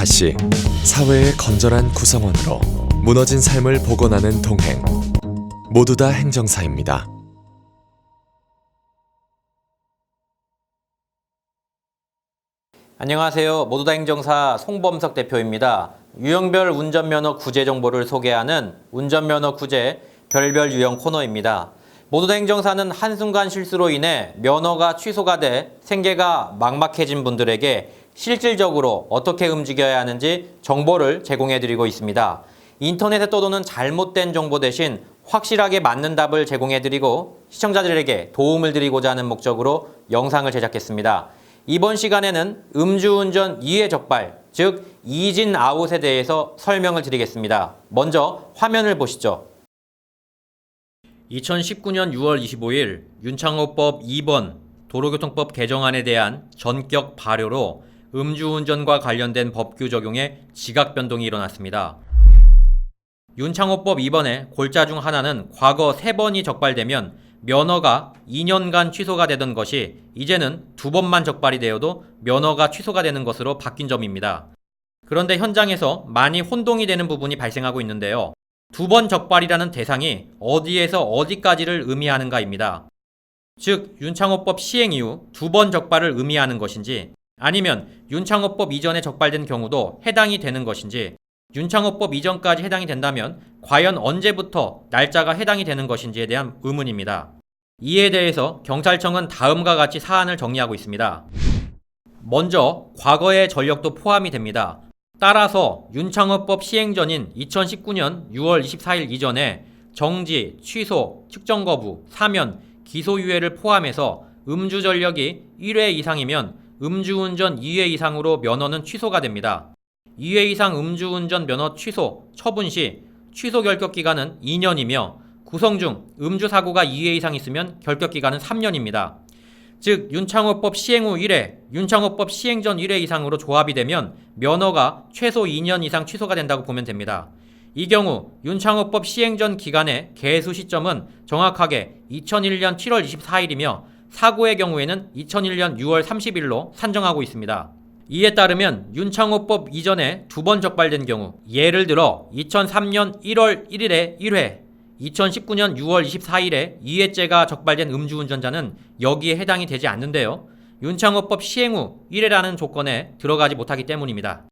다시 사회의 건전한 구성원으로 무너진 삶을 복원하는 동행 모두 다 행정사입니다. 안녕하세요. 모두 다 행정사 송범석 대표입니다. 유형별 운전면허 구제 정보를 소개하는 운전면허 구제 별별 유형 코너입니다. 모두 다 행정사는 한순간 실수로 인해 면허가 취소가 돼 생계가 막막해진 분들에게 실질적으로 어떻게 움직여야 하는지 정보를 제공해 드리고 있습니다. 인터넷에 떠도는 잘못된 정보 대신 확실하게 맞는 답을 제공해 드리고 시청자들에게 도움을 드리고자 하는 목적으로 영상을 제작했습니다. 이번 시간에는 음주운전 이해 적발, 즉 이진 아웃에 대해서 설명을 드리겠습니다. 먼저 화면을 보시죠. 2019년 6월 25일 윤창호법 2번 도로교통법 개정안에 대한 전격 발효로 음주운전과 관련된 법규 적용에 지각 변동이 일어났습니다. 윤창호법 2번의 골자 중 하나는 과거 3번이 적발되면 면허가 2년간 취소가 되던 것이 이제는 두 번만 적발이 되어도 면허가 취소가 되는 것으로 바뀐 점입니다. 그런데 현장에서 많이 혼동이 되는 부분이 발생하고 있는데요. 두 번 적발이라는 대상이 어디에서 어디까지를 의미하는가입니다. 즉, 윤창호법 시행 이후 두 번 적발을 의미하는 것인지 아니면 윤창호법 이전에 적발된 경우도 해당이 되는 것인지 윤창호법 이전까지 해당이 된다면 과연 언제부터 날짜가 해당이 되는 것인지에 대한 의문입니다. 이에 대해서 경찰청은 다음과 같이 사안을 정리하고 있습니다. 먼저 과거의 전력도 포함이 됩니다. 따라서 윤창호법 시행 전인 2019년 6월 24일 이전에 정지, 취소, 측정 거부, 사면, 기소유예를 포함해서 음주 전력이 1회 이상이면 음주운전 2회 이상으로 면허는 취소가 됩니다. 2회 이상 음주운전 면허 취소, 처분 시 취소 결격 기간은 2년이며 구성 중 음주 사고가 2회 이상 있으면 결격 기간은 3년입니다. 즉 윤창호법 시행 후 1회, 윤창호법 시행 전 1회 이상으로 조합이 되면 면허가 최소 2년 이상 취소가 된다고 보면 됩니다. 이 경우 윤창호법 시행 전 기간의 개수 시점은 정확하게 2001년 7월 24일이며 사고의 경우에는 2001년 6월 30일로 산정하고 있습니다. 이에 따르면 윤창호법 이전에 두 번 적발된 경우 예를 들어 2003년 1월 1일에 1회, 2019년 6월 24일에 2회째가 적발된 음주운전자는 여기에 해당이 되지 않는데요. 윤창호법 시행 후 1회라는 조건에 들어가지 못하기 때문입니다.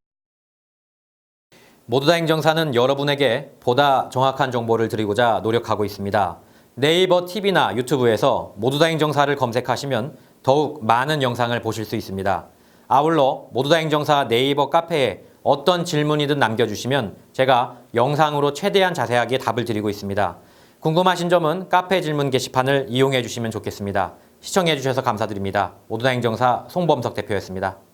모두다 행정사는 여러분에게 보다 정확한 정보를 드리고자 노력하고 있습니다. 네이버 TV나 유튜브에서 모두다 행정사를 검색하시면 더욱 많은 영상을 보실 수 있습니다. 아울러 모두다 행정사 네이버 카페에 어떤 질문이든 남겨주시면 제가 영상으로 최대한 자세하게 답을 드리고 있습니다. 궁금하신 점은 카페 질문 게시판을 이용해 주시면 좋겠습니다. 시청해 주셔서 감사드립니다. 모두다 행정사 송범석 대표였습니다.